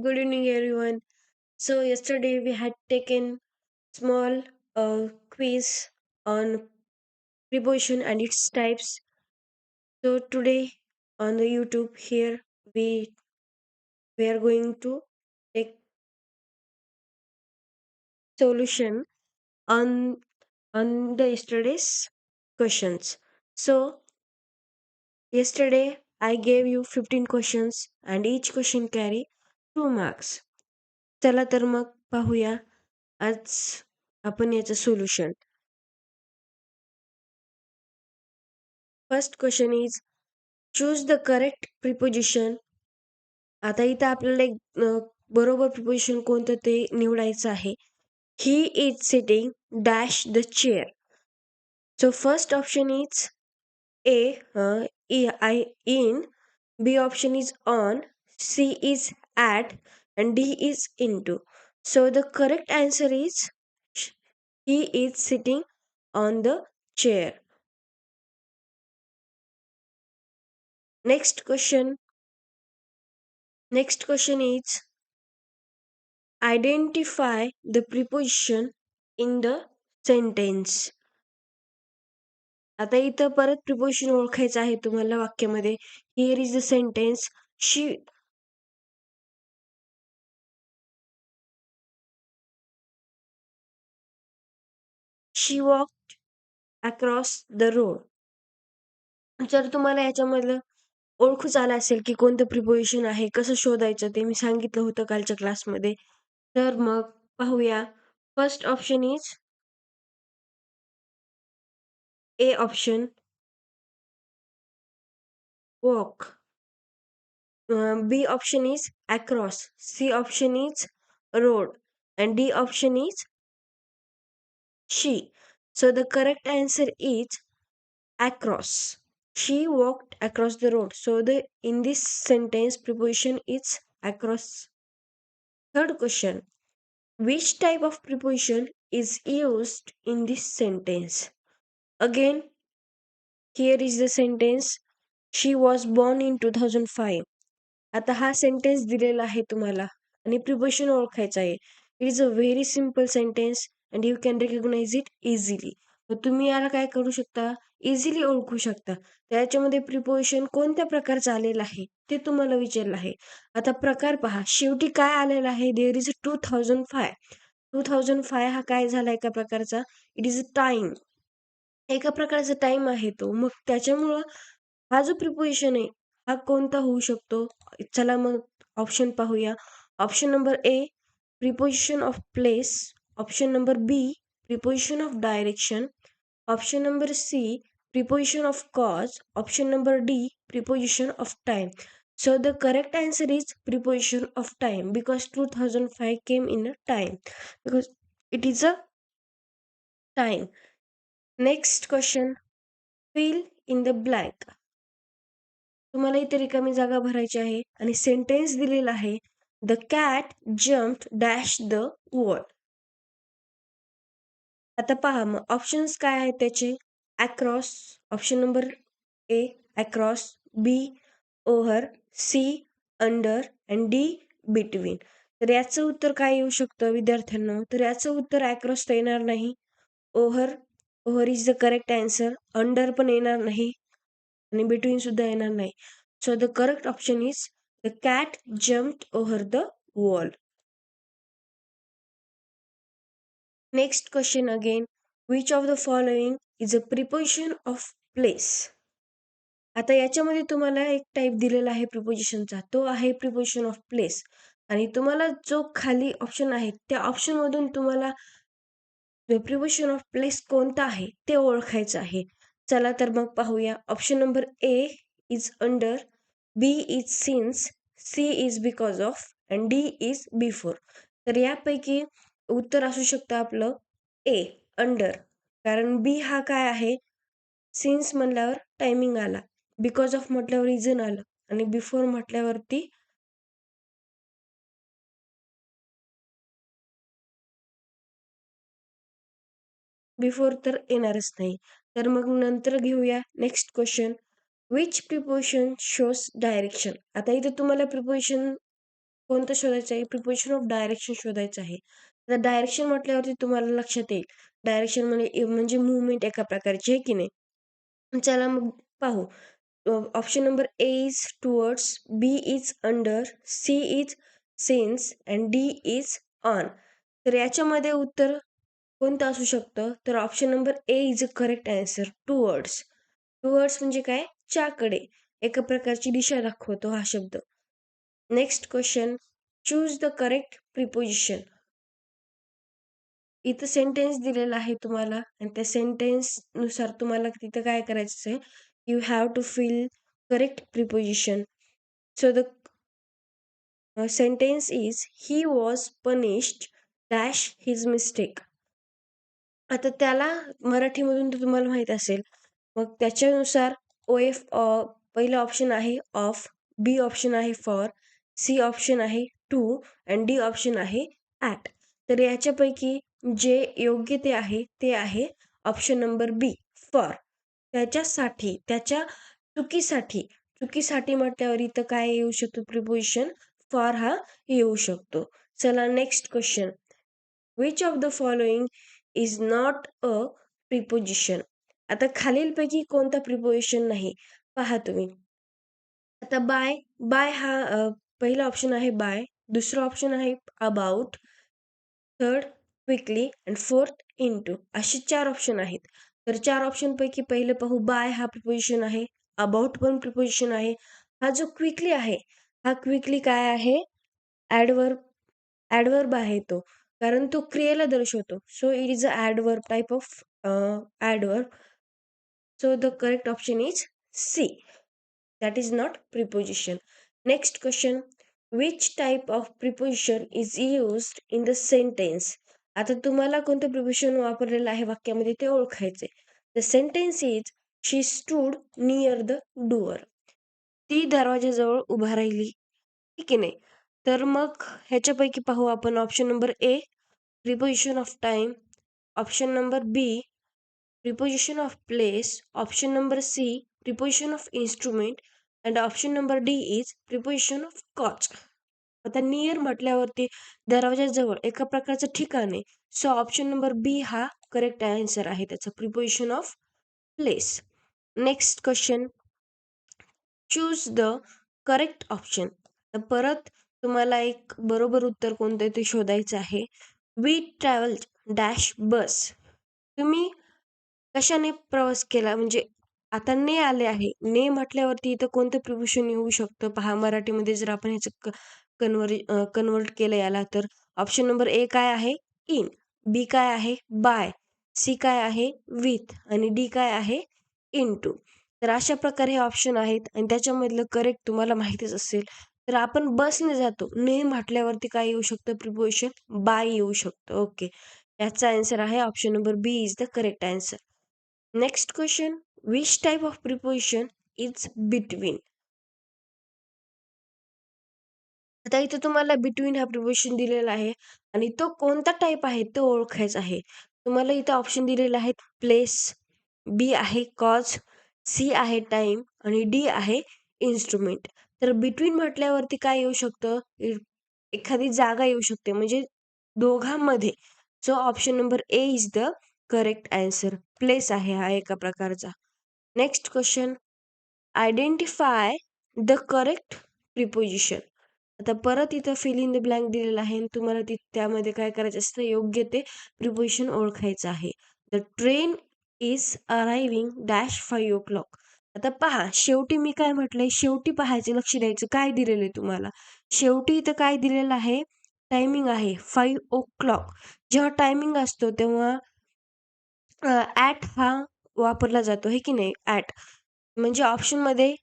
Good evening, everyone. So yesterday we had taken small uh, quiz on preposition and its types. So today on the YouTube here we we are going to take solution on on the yesterday's questions. So yesterday I gave you 15 questions and each question carry two marks चला तर मग पाहूया. आज आपण याचं solution first question is choose the correct preposition आता इथं आपल्याला एक अ, बरोबर प्रिपोजिशन कोणतं ते निवडायचं आहे. He is sitting dash the chair so first option is A I in B option is on C is At and D is into so the correct answer is he is sitting on the chair Next question. Next question is identify the preposition in the sentence. आता इथं परत preposition ओळखायचं आहे तुम्हाला वाक्यामध्ये here is the sentence she she walk across the road जर तुम्हाला याच्यामधलं ओळखूच आलं असेल की कोणतं प्रिपोजिशन आहे कसं शोधायचं ते मी सांगितलं होतं कालच्या क्लासमध्ये तर मग पाहूया. First option is A option walk B option is across C option is road and D option is she. So the correct answer is across. She walked across the road. So the in this sentence preposition is across. Third question. Which type of preposition is used in this sentence? Again, here is the sentence. She was born in 2005. आता हा sentence दिलेला आहे तुम्हाला आणि preposition ओळखायचं आहे it is a very simple sentence and you can recognise it easily तुम्ही याला काय करू शकता? इझिली ओळखू शकता. त्याच्यामध्ये प्रिपोजिशन कोणत्या प्रकारचं आलेलं आहे? ते तुम्हाला विचारलं आहे. आता प्रकार पहा. शेवटी काय आलेलं आहे? There is two thousand five two thousand five हा काय झाला एका प्रकारचा? इट इज अ टाइम एका प्रकारचा टाइम आहे तो. मग त्याच्यामुळं हा जो प्रिपोजिशन आहे हा कोणता होऊ शकतो? चला मग ऑप्शन पाहूया. Option number A preposition of place option number B preposition of direction option number C preposition of cause option number D preposition of time so the correct answer is preposition of time because 2005 came in a time because it is a time next question fill in the blank तुम्हाला इथे रिकामी जागा भरायची आहे आणि sentence दिलेला आहे the cat jump dash the wall आता पहा मग ऑप्शन्स काय आहेत त्याचे? Across option number A across B over C under and D between तर याचं उत्तर काय येऊ शकतं विद्यार्थ्यांना? तर याचं उत्तर अक्रॉस तर येणार नाही. Over over is the correct answer under पण येणार नाही. आणि बिटवीन सुद्धा येणार नाही. So the correct option is the cat jumped over the wall next question again which of the following is a preposition of place आता याच्यामध्ये तुम्हाला एक टाईप दिलेला आहे प्रिपोजिशनचा तो आहे प्रिपोजिशन ऑफ प्लेस आणि तुम्हाला जो खाली ऑप्शन आहे त्या ऑप्शनमधून तुम्हाला प्रिपोजिशन ऑफ प्लेस कोणता आहे ते ओळखायचं आहे. चला तर मग पाहूया. Option number A is under B is since C is because of and D is before तर यापैकी उत्तर असू शकतं आपलं ए अंडर कारण बी हा काय आहे? सिन्स म्हणल्यावर टायमिंग आला. बिकॉज ऑफ म्हटल्यावर रिझन आलं. आणि बिफोर म्हटल्यावरती बिफोर तर येणारच नाही. तर मग नंतर घेऊया next question which preposition shows direction आता इथे तुम्हाला प्रिपोजिशन कोणतं शोधायचं आहे? प्रिपोजिशन ऑफ डायरेक्शन शोधायचं आहे. तर डायरेक्शन म्हटल्यावरती तुम्हाला लक्षात येईल. डायरेक्शन म्हणजे म्हणजे मुवमेंट एका प्रकारची आहे की नाही? चला मग पाहू. Option number A is towards B is under C is sense and D is on तर याच्यामध्ये उत्तर कोणतं असू शकतं? तर option number A is a correct answer towards towards म्हणजे काय? च्याकडे. एका प्रकारची दिशा दाखवतो हा शब्द. Next question choose the correct preposition इथं सेंटेन्स दिलेला आहे तुम्हाला आणि त्या सेंटेन्सनुसार तुम्हाला तिथं काय करायचं आहे you have to feel correct preposition so the sentence is he was punished dash his mistake आता त्याला मराठीमधून तर तुम्हाला माहीत असेल. मग त्याच्यानुसार ओ एफ पहिलं ऑप्शन आहे ऑफ बी ऑप्शन आहे फॉर सी ऑप्शन आहे टू अँड डी ऑप्शन आहे ॲट तर याच्यापैकी जे योग्य ते आहे ते आहे ऑप्शन नंबर बी फॉर त्याच्यासाठी त्याच्या चुकीसाठी चुकीसाठी म्हटल्यावर इथं काय येऊ शकतो प्रिपोजिशन फॉर हा येऊ शकतो. चला next question which of the following is not a preposition आता खालीलपैकी कोणता प्रिपोजिशन नाही? पहा तुम्ही. आता बाय बाय हा पहिला ऑप्शन आहे बाय दुसरा ऑप्शन आहे about third quickly and fourth into असे चार ऑप्शन आहेत. तर चार ऑप्शनपैकी पहिले पाहू बाय हा प्रिपोजिशन आहे. अबाउट पण प्रिपोजिशन आहे. हा जो क्विकली आहे हा क्विकली काय आहे? ॲडवर्ब ॲडवर्ब आहे तो. कारण तो क्रियेला दर्शवतो. So it is a adverb type of adverb so the correct option is C that is not preposition next question which type of preposition is used in the sentence आता तुम्हाला कोणतं preposition वापरलेलं आहे वाक्यामध्ये ते ओळखायचे the sentence is she stood near the door ती दरवाजाजवळ उभा राहिली. ठीक आहे नाही तर मग ह्याच्यापैकी पाहू आपण option number A preposition of time option number B preposition of place option number C preposition of instrument and option number D is preposition of cause आता नियर म्हटल्यावरती दरवाजाजवळ एका प्रकारचं ठिकाण आहे. सो ऑप्शन नंबर बी हा करेक्ट आन्सर आहे त्याचा. Preposition of place next question choose the correct option परत तुम्हाला एक बरोबर उत्तर कोणतं ते शोधायचं आहे. वी ट्रॅव्हल डॅश बस तुम्ही कशाने प्रवास केला? म्हणजे आता ने आले आहे. ने म्हटल्यावरती इथं कोणतं प्रिपोशन येऊ शकतं? पहा मराठीमध्ये जर आपण ह्याचं कन्वर्ट कन्वर्ट केलं याला तर ऑप्शन नंबर ए काय आहे? इन बी काय आहे? बाय सी काय आहे? विथ आणि डी काय आहे? इन टू तर अशा प्रकारे हे ऑप्शन आहेत आणि त्याच्यामधलं करेक्ट तुम्हाला माहितीच असेल. तर आपण बसने जातो. ने म्हटल्यावरती काय येऊ शकतं? प्रिपोजिशन बाय येऊ शकतं. ओके याचा आन्सर आहे option number B is the correct answer next question which type of preposition is between आता इथे तुम्हाला बिटवीन हा प्रिपोजिशन दिलेला आहे आणि तो कोणता टाईप आहे तो ओळखायचा आहे. तुम्हाला इथं ऑप्शन दिलेले आहेत प्लेस बी आहे कॉज सी आहे टाईम आणि डी आहे इन्स्ट्रुमेंट तर बिटवीन म्हटल्यावरती काय येऊ शकतं? एखादी जागा येऊ शकते. म्हणजे दोघांमध्ये. So option number A is the correct answer place आहे हा एका प्रकारचा. Next question identify the correct preposition आता परत इथं फिल इन द ब्लँक दिलेलं आहे आणि तुम्हाला ती त्यामध्ये काय करायचं असतं योग्य ते प्रिपोजिशन ओळखायचं आहे. The train is arriving dash five o'clock आता पहा शेवटी मी काय म्हटलंय? शेवटी पाहायचं लक्ष द्यायचं काय दिलेलं आहे तुम्हाला? शेवटी इथं काय दिलेलं आहे? टायमिंग आहे फाईव्ह ओ क्लॉक जेव्हा टायमिंग असतो तेव्हा ॲट हा वापरला जातो हे की नाही? ॲट म्हणजे ऑप्शनमध्ये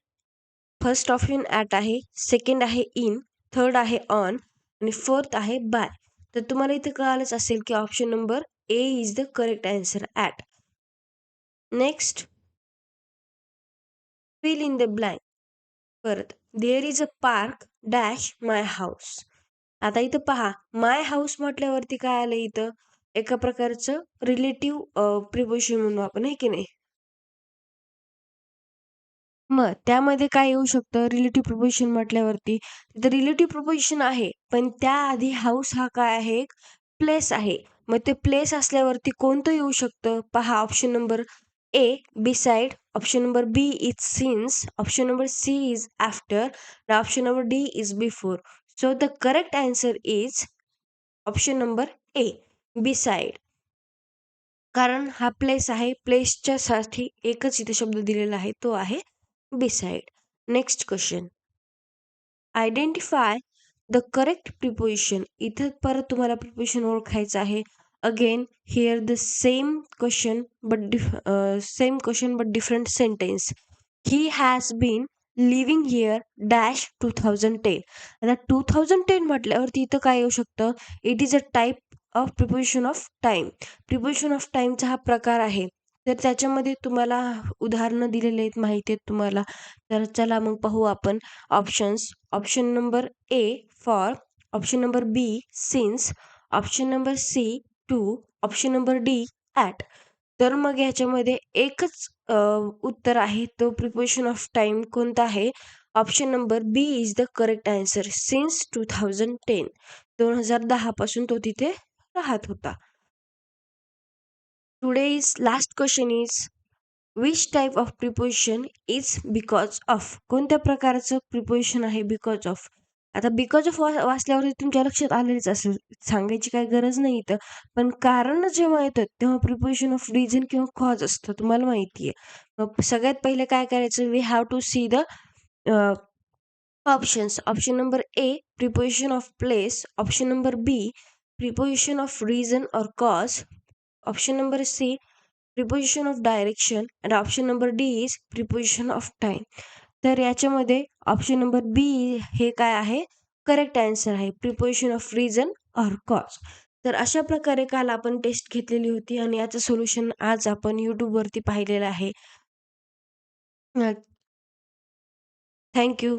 फर्स्ट ऑप्शन ॲट आहे सेकंड आहे इन थर्ड आहे ऑन आणि फोर्थ आहे बाय तर तुम्हाला इथे कळालंच असेल की option number A is the correct answer at next fill in the blank परत there is a park dash my house आता इथं पहा माय हाऊस म्हटल्यावरती काय आलं इथं? एका प्रकारचं रिलेटिव्ह प्रिपोशन म्हणून आपण आहे की नाही? मग त्यामध्ये काय येऊ शकतं? रिलेटिव्ह प्रपोजिशन म्हटल्यावरती तिथं रिलेटिव्ह प्रपोजिशन आहे पण त्याआधी हाऊस हा काय आहे? एक प्लेस आहे. मग ते प्लेस असल्यावरती कोणतं येऊ शकतं? पहा option number A beside option number B is since option number C is after option number D is before so the correct answer is option number A beside कारण हा प्लेस आहे. प्लेसच्या साठी एकच इथे शब्द दिलेला आहे. तो आहे beside next question identify the correct preposition इथं परत तुम्हाला प्रिपोजिशन ओळखायचं आहे. Again here the same question but dif same question but different sentence he has been living here dash two thousand ten आता टू थाउजंड टेन म्हटल्यावरती इथं काय येऊ शकतं? It is a type of preposition of time preposition of टाईमचा हा प्रकार आहे. तर त्याच्यामध्ये तुम्हाला उदाहरणं दिलेले आहेत माहिती आहेत तुम्हाला. तर चला मग पाहू आपण options option number A for option number B since option number C to option number D at तर मग ह्याच्यामध्ये एकच उत्तर आहे तो प्रिपोशन ऑफ टाईम कोणता आहे? Option number B is the correct answer since two thousand ten दोन हजार दहापासून तो तिथे राहत होता. Today is last question is which type of preposition is because of कोणत्या प्रकारचं प्रिपोजिशन आहे बिकॉज ऑफ आता बिकॉज ऑफ वा वाचल्यावरती तुमच्या लक्षात आलेलंच असेल. सांगायची काही गरज नाही इथं. पण कारण जेव्हा येतं तेव्हा प्रिपोजिशन ऑफ रिझन किंवा कॉज असतं. तुम्हाला माहिती आहे. मग सगळ्यात पहिले काय करायचं? We have to see the options option number A preposition of place option number B preposition of reason और cause option number C preposition of direction and option number D is preposition of time तर याच्यामध्ये option number B हे काय आहे? Correct answer आहे. Preposition of reason or cause तर अशा प्रकारे काल आपण टेस्ट घेतलेली होती आणि याचं सोल्युशन आज आपण यूट्यूबवरती पाहिलेलं आहे. थँक्यू